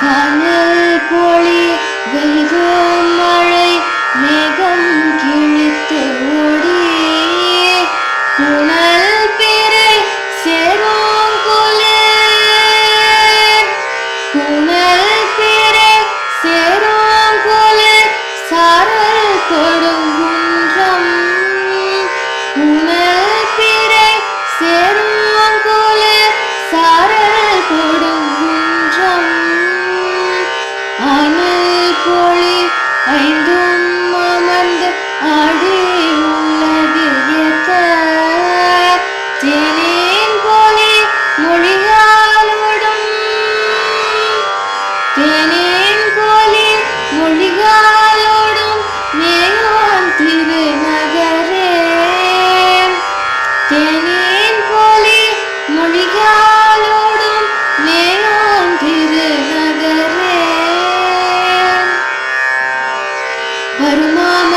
வானில் பொழி வெய்கும் மழை அனல் பொழி ஐந்தும் அமர்ந்து ஆடி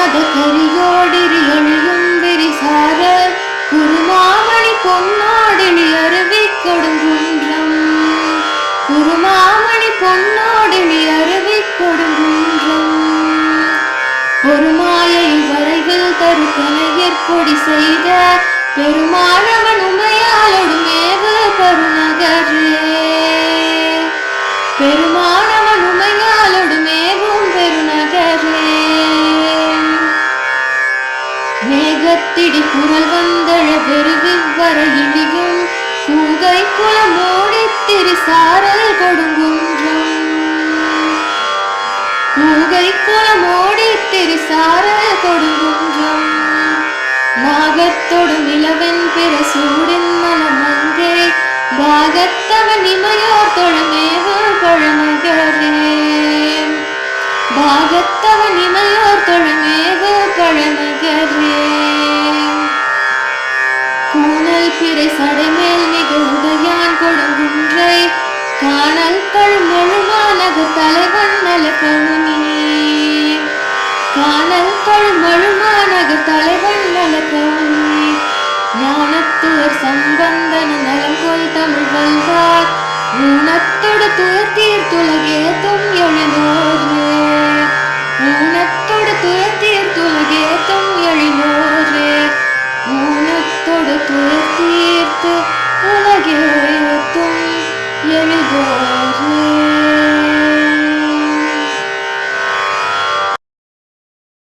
பாத கரியோடிரி அழியும் விரிசார குருமாமணி பொன்னோடிலி அருவி கொடுங்குன்றம். குருமாமணி பொன்னோடிலி அருவி கொடுங்குன்றம். ஒரு மாயை வரைவில் தருக்கனையற் பொடி செய்த. பெருமாழவன் உமையாலோடு மேவு பெருநகரே பெருமானவன் மேகத்திடி குரல் வந்தழ வெறுவிவ்வர இழியும் கூகை குளமோடி திரிசாரல் கொடுங்குன்றம். கூகை குளமோடி திரிசாரல் கொடுங்குன்றும். நாகத்தொடு நிலவன் பிற சூடின் மலமங்கே பாகத்தவன் இமையோர் தொழமேவோ பழமகரே. பாகத்தவன் இமையோர் தொழமேவோ பழமகரே. திரை சடைமேல் மிக உடையான் கொடுங்குன்றை? காணல் கழுமொழுமானக தலைவன் நல கருணி காணல் கழுமொழுமானக தலைவன் நல கருணி ஞானத்துவர் சம்பந்தன நலம் கொள் தமிழ் வல்வார். ஊனத்தோடு துயர்த்தீர் துலகேத்தும் எழிலோரே ஊனத்தோடு துயர்த்தீர் துலகேத்தும் துயர் って」「おなげと闇ごと」